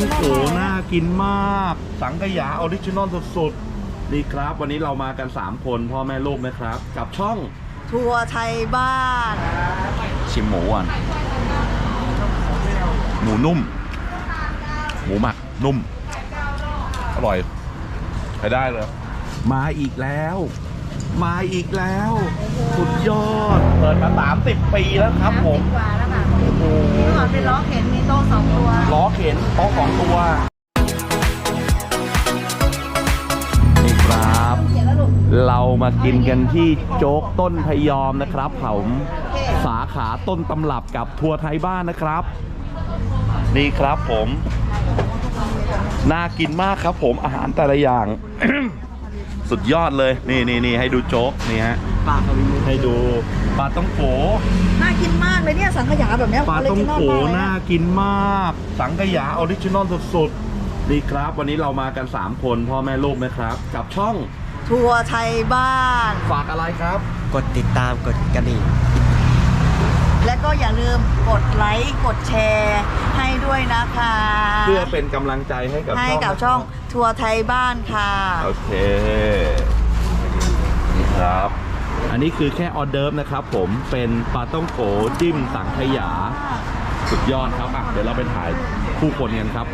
ต้องโขน่ากินมาก สังขยาออริจินอลสุดๆนี่ครับ วันนี้เรามากัน 3 คนพ่อแม่ลูกนะครับ กับช่องทัวร์ไทยบ้านชิมหมูอะหมูนุ่ม หมูหมักนุ่ม อร่อยใช้ได้เลย มาอีกแล้ว มาอีกแล้ว สุดยอด เปิดมา 30 ปีแล้วครับผม กว่าแล้วค่ะโอ้โห เมื่อก่อนเป็นล้อเข็นมีโต๊ะสองตัว ล้อเข็นโต๊ะสองตัวนี่ครับเขียนแล้วลูกเรามากินกันที่โจ๊กต้นพยอมนะครับผมสาขาต้นตำรับกับทัวร์ไทยบ้านนะครับ นี่ครับผม น่ากินมากครับผมอาหารแต่ละอย่าง สุดยอดเลย นี่นี่นี่ให้ดูโจ๊กนี่ฮะปลาคาวิมุให้ดูปลาต้องโขน่ากินมากเลยเนี่ยสังขยาแบบเนี้ยปลาต้องโขออริจิลมกเลยน่ากินมาก สังขยาออริจินอลสุดๆนี่ครับ วันนี้เรามากัน 3 คนพ่อแม่ลูกนะครับ กับช่อง ทัวร์ไทยบ้านฝากอะไรครับ กดติดตามกดกระดิ่ง และก็อย่าลืมกดไลค์กดแชร์ให้ด้วยนะคะเพื่อเป็นกำลังใจให้กับให้ช่องกับช่องทัวร์ไทยบ้านค่ะ โอเคนี่ครับ อันนี้คือแค่ออเดิร์ฟนะครับผมเป็นปลาต้องโกจิ้มสังขยา สุดยอดครับอะเดี๋ยวเราไปถ่ายคู่คนกันครับ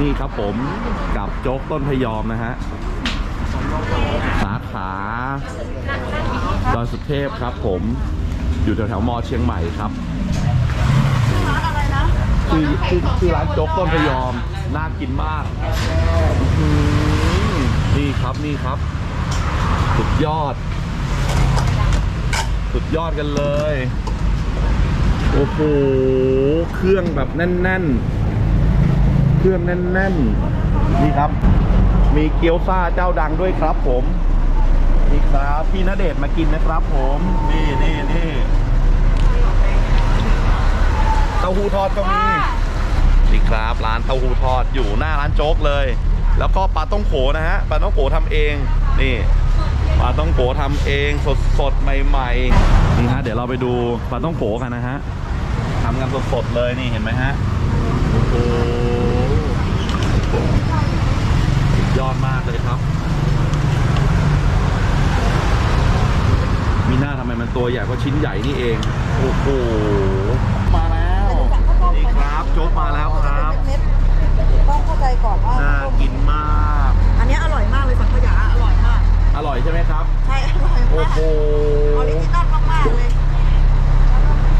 นี่ครับผมกับโจ๊กต้นพยอมนะฮะสาขาดอยสุเทพครับผม อยู่แถวๆมอเชียงใหม่ครับร้านอะไรนะคือคือคือร้านโจ๊กต้นพยอม น่ากินมากอื้อหือนี่ครับนี่ครับ สุดยอด สุดยอดกันเลย โอ้โห เครื่องแบบแน่น ๆ เครื่องแน่น ๆ นี่ครับ มีเกี๊ยวซ่าเจ้าดังด้วยครับผม นี่ครับพี่ณเดชน์มากินนะครับผมนี่นี่นี่เต้าหู้ทอดก็มีนี่ครับร้านเต้าหู้ทอดอยู่หน้าร้านโจ๊กเลย แล้วก็ปลาต้องโขนะฮะปลาต้องโขทำเองนี่ปลาต้องโขทำเองสดสดๆใหม่ๆนี่ฮะเดี๋ยวเราไปดูปลาต้องโขกันนะฮะทำกันสดสดๆเลยนี่เห็นไหมฮะโอ้โหสุดยอดมากเลยครับ มี หน้าทำไมมันตัวใหญ่เพราะชิ้นใหญ่นี่เอง โอ้โห มาแล้ว นี่ครับโจ๊กมาแล้วครับเม็ดๆต้องเข้าใจก่อนว่าน่ากินมาก อันเนี้ยอร่อยมากเลยสังขยาอร่อยมาก อร่อยใช่ไหมครับ ใช่ อร่อยโอ้มากโห ออริจินอลมากๆเลย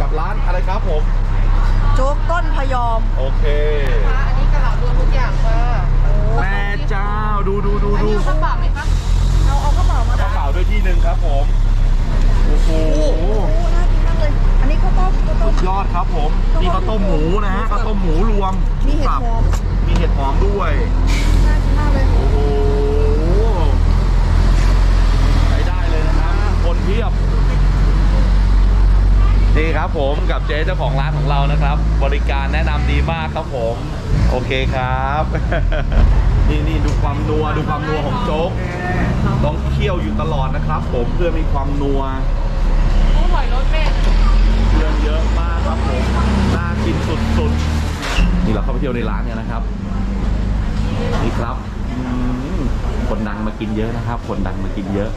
กับร้านอะไรครับผม โจ๊กต้นพยอม โอเค ต้มหมูนะฮะข้าวต้มหมูรวมมีเห็ดหอมมีเห็ดหอมด้วย น่ากินมากเลย โอ้โหใช้ได้เลยนะครับคนเพียบนี่ครับผมกับเจ๊เจ้าของร้านของเรานะครับ บริการแนะนำดีมากครับผม โอเคครับ นี่นี่ดูความนัวดูความนัวของโจ๊กต้องเคี่ยวอยู่ตลอดนะครับ ผมเพื่อมีความนัวอร่อยรสเมฆเครื่องเยอะมากครับผมน่ากินสุดๆ นี่เราเข้าไปเที่ยวในร้านกันนะครับ นี่ครับคนดังมากินเยอะนะครับ คนดังมากินเยอะ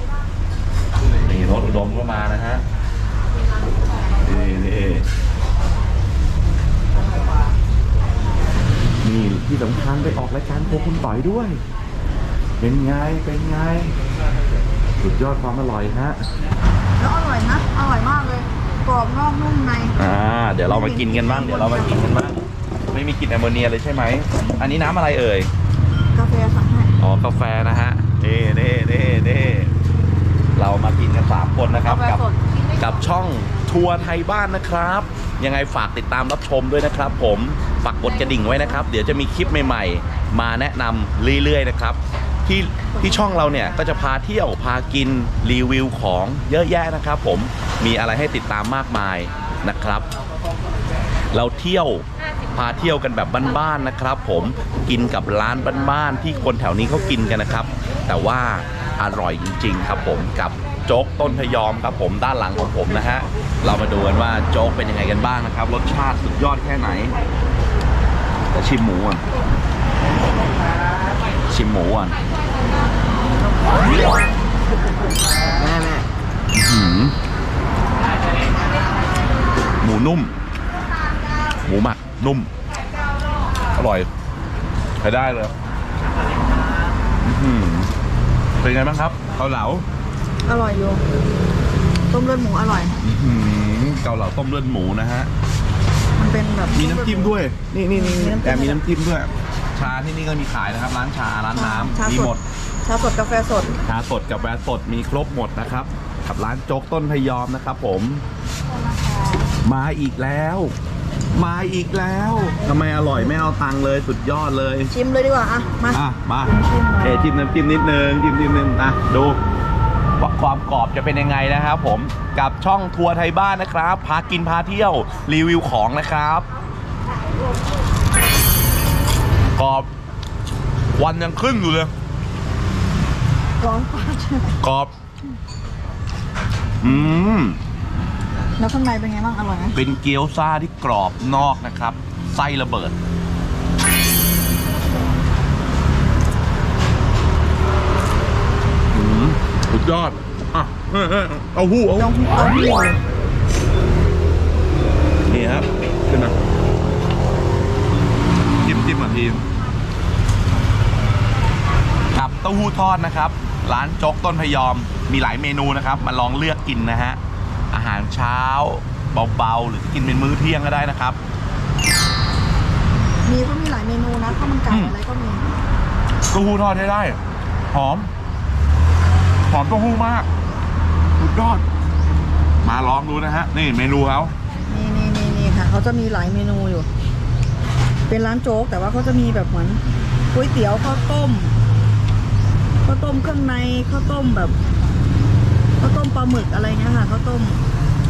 นี่รถอุดมก็มานะฮะนี่นี่นี่ที่สำคัญไปออกรายการโคคุณต่อยด้วย เป็นไง เป็นไง สุดยอดความอร่อยฮะ แล้วอร่อยนะ อร่อยมากเลย กรอบนอกนุ่มใน อ่า เดี๋ยวเรามากินกันบ้าง เดี๋ยวเรามากินกันบ้าง ไม่มีกลิ่นแอมโมเนียเลยใช่ไหม อันนี้น้ำอะไรเอ่ย กาแฟสั่งให้อ๋อกาแฟนะฮะนี่นี่นี่นี่เรามากินกันสามคนนะครับกาแฟกับสดกับช่องทัวร์ไทยบ้านนะครับ ยังไงฝากติดตามรับชมด้วยนะครับ ผมฝากกดกระดิ่งไว้นะครับ เดี๋ยวจะมีคลิปใหม่ ๆ มาแนะนำเรื่อยๆนะครับ ที่ที่ช่องเราเนี่ยก็จะพาเที่ยวพากินรีวิวของเยอะแยะนะครับ ผมมีอะไรให้ติดตามมากมายนะครับ เราเที่ยวพาเที่ยวกันแบบบ้านๆนะครับ ผมกินกับร้านบ้านๆที่คนแถวนี้เขากินกันนะครับ แต่ว่าอร่อยจริง ๆ ครับผมกับโจ๊กต้นพยอมครับผมด้านหลังของผมนะฮะเรามาดูกันว่าโจ๊กเป็นยังไงกันบ้างนะครับ รสชาติสุดยอดแค่ไหนจะชิมหมูอะชิมหมูอะ ช้ได้เลยอื้อหือเป็นไงบ้างครับเกาเหลาอร่อยอยู่ต้มเลือดหมูอร่อยอื้อหือเกาเหลาต้มเลือดหมูนะฮะมันเป็นแบบมีน้ำจิ้มด้วย นี่นี่นี่มีน้ำจิ้มแต่มีน้ำจิ้มด้วย ชาที่นี่ก็มีขายนะครับ ร้านชาร้านน้ชาำมีสหมดดชาสดกาแฟสดชาสดกับแวร์สดมีครบหมดนะครับ กับร้านโจ๊กต้นพยอมนะครับ ผม มาอีกแล้ว มาอีกแล้วทำไมอร่อยไม่เอาตังค์เลยสุดยอดเลย ชิมเลยดีกว่าอะมาอะมาจิ้มหน่อยเอะจิ้มน้ำจิ้มนิดนึงจิ้มนิดนึงอะดูว่าความกรอบจะเป็นยังไงนะครับผมกับช่องทัวร์ไทยบ้านนะครับ พากินพาเที่ยวรีวิวของนะครับ กรอบวันยังครึ่งอยู่เลยร้อนปากใช่ไหมกรอบ อืม แล้วข้างในเป็นไงบ้างอร่อยไหมเป็นเกี๊ยวซ่าที่กรอบนอกนะครับ ไส้ระเบิด อืมสุดยอด อะเออเออเอาหู้เอาต้หู้องต้องมีเลยนี่ครับ ขึ้นมาจิ้มจิ้มอะทีมกับเต้าหู้ทอดนะครับ ร้านโจ๊กต้นพยอมมีหลายเมนูนะครับ มาลองเลือกกินนะฮะอาหารเช้าเบาๆ หรือกินเป็นมื้อเที่ยงก็ได้นะครับ มีก็มีหลายเมนูนะข้าวมันไก่อืมอะไรก็มีเต้าหู้ทอดให้ได้ หอม หอมเต้าหู้มากสุดยอด มาลองดูนะฮะ นี่เมนูเขานี่นี่นี่นี่ค่ะ เขาจะมีหลายเมนูอยู่ เป็นร้านโจ๊กแต่ว่าเขาจะมีแบบเหมือนก๋วยเตี๋ยวข้าวต้มข้าวต้มเครื่องในข้าวต้มแบบข้าว ต้มปลาหมึกอะไรเงี้ยค่ะข้าวต้ม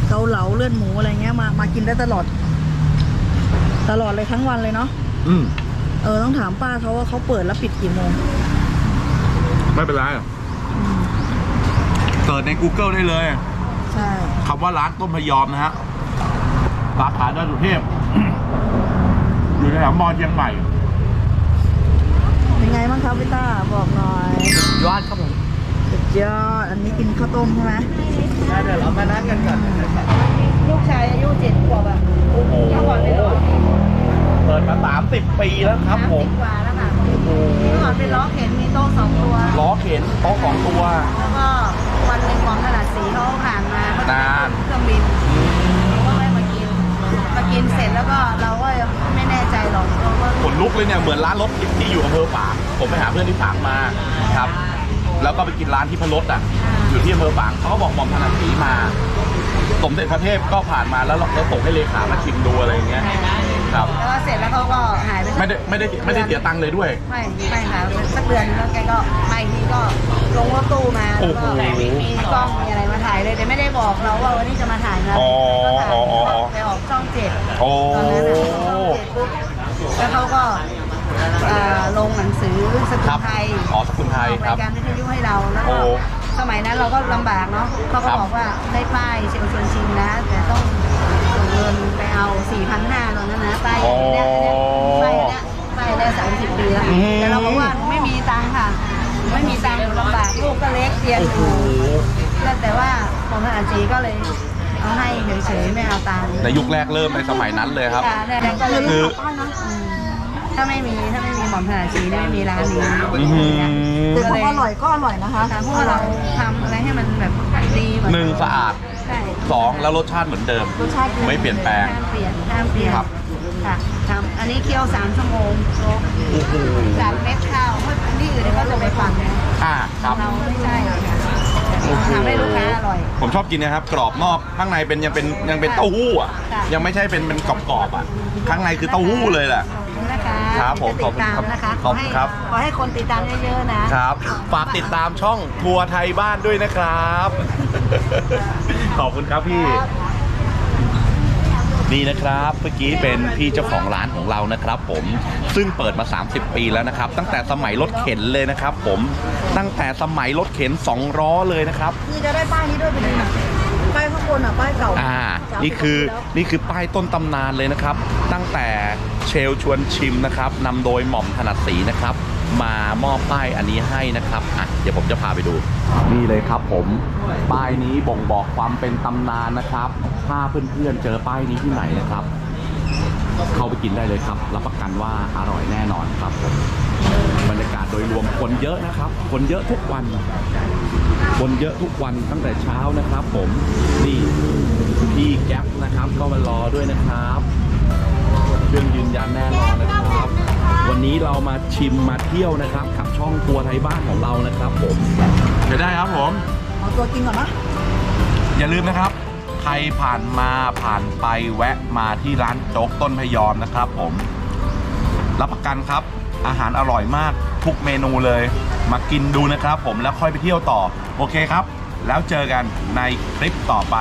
เกาเหลาเลือดหมูอะไรเงี้ยมามากินได้ตลอด ตลอดเลยทั้งวันเลยเนาะอืมเออต้องถามป้าเขาว่าเขาเปิดแล้วปิดกี่โมงไม่เป็นไรเสิร์ชใน Google ได้เลยใช่คำว่าร้านต้มพยอมนะฮะสาขาดอยสุเทพ อยู่แถวมอเชียงใหม่ เป็นไงบ้างครับพี่ต้าบอกหน่อย ยอดครับผมสุด ยอด อันนี้กินข้าวต้มใช่ไหมเดี๋ยวเรามานั่งกันก่อนลูกชายอายุเจ็ดขวบอะโอ้โหเมื่อก่อนเป็นล้อเข็นเปิดมา30ปีแล้วครับผมกว่าแล้วค่ะเมื่อก่อนเป็นล้อเข็นมีโต๊ะสองตัว ล้อเข็นโต๊ะสองตัว แล้วก็วันหนึ่งของตลาดสีเขาผ่านมาเขาจะนานเครื่องบินเราก็เลยมากิน มากินเสร็จแล้วก็เราก็ไม่แน่ใจหรอกว่าขนลุกเลยเนี่ยเหมือนร้านรถที่อยู่อำเภอฝางผมไปหาเพื่อนที่ฝางมาครับ แล้วก็ไปกินร้านที่พะรถอะ อยู่ที่อำเภอฝางเขาก็บอกหมอมถนัดสีมา สมเด็จพระเทพก็ผ่านมาแล้วเราเราส่งให้เลขามาชิมดูอะไรอย่างเงี้ยครับ แล้วก็เสร็จแล้วเขาก็หายไปไม่ได้ไม่ได้ไม่ได้เสียตังค์เลยด้วย ไม่ไม่ค่ะสักเดือนนึงแล้วแกก็มาอีกทีก็ลงรถตู้มาแล้วก็โอ้โหมีกล้องมีอะไรมาถ่ายเลยแต่ไม่ได้บอกเราว่าวันนี้จะมาถ่ายงานอ๋อก็ถ่ายอ๋ออ๋ออ๋อ ไปออกช่องเจ็ดโอ้ตอนนั้นน่ะช่องเจ็ดปุ๊บแล้วเขาก็ เอ่อลงหนังสือสกุครัลบไทยอ๋อสกุลไทยออกครัราบ ยการวิทยุให้เราแล้วก็โอ้สมัยนั้นเราก็ลำบากเนาะเขาก็ครับ บอกว่าได้ป้ายเชิญชวนชิมนะ แต่ต้องส่งเงินไปเอา4,500ตอนนั้นนะป้ายอ๋อเนี้ยป้ายเนี้ยป้ายเนี้ยสามสิบปีแล้วอืมแต่เราบอกว่าไม่มีตังค์ค่ะ ไม่มีตังค์อยู่ลำบากลูกก็เล็กเรียนอยู่ แล้วแต่ว่าของทหารจีก็เลยเอาให้เฉยๆไม่เอาตังค์ในยุคแรกเริ่มในสมัยนั้นเลยครับ ค่ะแรกๆก็เลยคืออืม ถ้าไม่มีถ้าไม่มีหม่อมถนัดชีเนี่ยไม่มีร้านนี้อื้อหือ แต่ของอร่อยก็อร่อยนะคะเพราะว่าเราทำอะไรให้มันแบบดีแบบหนึ่งสะอาดใช่สองแล้วรสชาติเหมือนเดิม รสชาติดีไม่เปลี่ยนแปลง ห้ามเปลี่ยนห้ามเปลี่ยนครับ ค่ะทำอันนี้เคี่ยวสามชั่วโมงโลจากเม็ดข้าวเพราะอันที่อื่นเนี่ยเขาจะไปปั่นนะอ่าครับ เราไม่ใช่ค่ะทำให้ลูกค้าอร่อย ผมชอบกินนะครับ กรอบนอกข้างในเป็นยังเป็นยังเป็นเต้าหู้อะค่ะ ยังไม่ใช่เป็นเป็นกรอบๆอะข้างในคือเต้าหู้เลยแหละ ขอบคุณนะคะครับผมที่ติดตามนะคะขอบคุณครับ ขอให้คนติดตามเยอะๆนะครับ ฝากติดตามช่องทัวร์ไทยบ้านด้วยนะครับ ขอบคุณครับพี่ นี่นะครับเมื่อกี้เป็นพี่เจ้าของร้านของเรานะครับ ผมซึ่งเปิดมา 30 ปีแล้วนะครับ ตั้งแต่สมัยรถเข็นเลยนะครับ ผมตั้งแต่สมัยรถเข็นสองล้อเลยนะครับ นี่จะได้ป้ายนี้ด้วยไปดูหน่อย ป้ายข้างบนอะป้ายเก่าอ่าสามสิบนี่คือกว่าปีแล้วนี่คือป้ายต้นตำนานเลยนะครับ ตั้งแต่เชลชวนชิมนะครับนำโดยหม่อมถนัดสีนะครับ มามอบป้ายอันนี้ให้นะครับอะเดี๋ยวผมจะพาไปดู นี่เลยครับผม ป้ายนี้บ่งบอกความเป็นตำนานนะครับ ถ้าเพื่อนๆเจอป้ายนี้ที่ไหนนะครับ เข้าไปกินได้เลยครับ รับประกันว่าอร่อยแน่นอนครับผมบรรยากาศโดยรวมคนเยอะนะครับ คนเยอะทุกวัน คนเยอะทุกวันตั้งแต่เช้านะครับ ผมนี่พี่แก๊ปนะครับ ก็มารอด้วยนะครับเรื่องยืนยันแน่นอนนะครับ วันนี้เรามาชิมมาเที่ยวนะครับกับช่องทัวร์ไทยบ้านของเรานะครับ ผมจะได้ครับผม เอาตัวกินก่อนนะ อย่าลืมนะครับ ใครผ่านมาผ่านไปแวะมาที่ร้านโจ๊กต้นพยอมนะครับ ผมรับประกันครับ อาหารอร่อยมากทุกเมนูเลย มากินดูนะครับ ผมแล้วค่อยไปเที่ยวต่อ โอเคครับ แล้วเจอกันในคลิปต่อไป